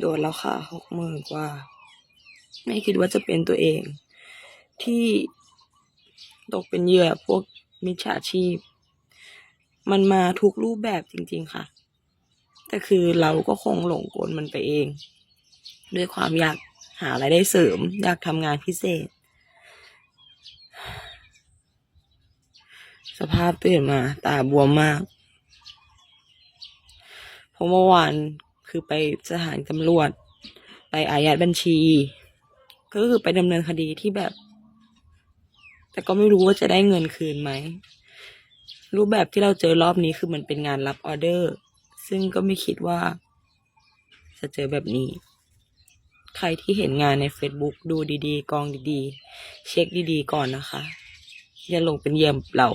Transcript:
โดนแล้วค่ะหกหมื่นกว่า ไม่คิดว่าจะเป็นตัวเอง ที่ตกเป็นเหยื่อพวกมิจฉาชีพ มันมาทุกรูปแบบจริง ๆค่ะ แต่คือเราก็คงหลงกลมันไปเอง ด้วยความอยากหารายได้เสริม อยากทำงานพิเศษ สภาพตื่นมา ตาบวมมากเพราะเมื่อวาน คือไปสถานตำรวจ ไปอายัดบัญชี ก็คือไปดำเนินคดีที่แบบ แต่ก็ไม่รู้ว่าจะได้เงินคืนไหม รูปแบบที่เราเจอรอบนี้คือมันเป็นงานรับออเดอร์ ซึ่งก็ไม่คิดว่า จะเจอแบบนี้ ใครที่เห็นงานใน Facebook ดูดีๆ กองดีๆ เช็คดีๆ ก่อนนะคะ อย่าลงเป็นเยี่ยมเรา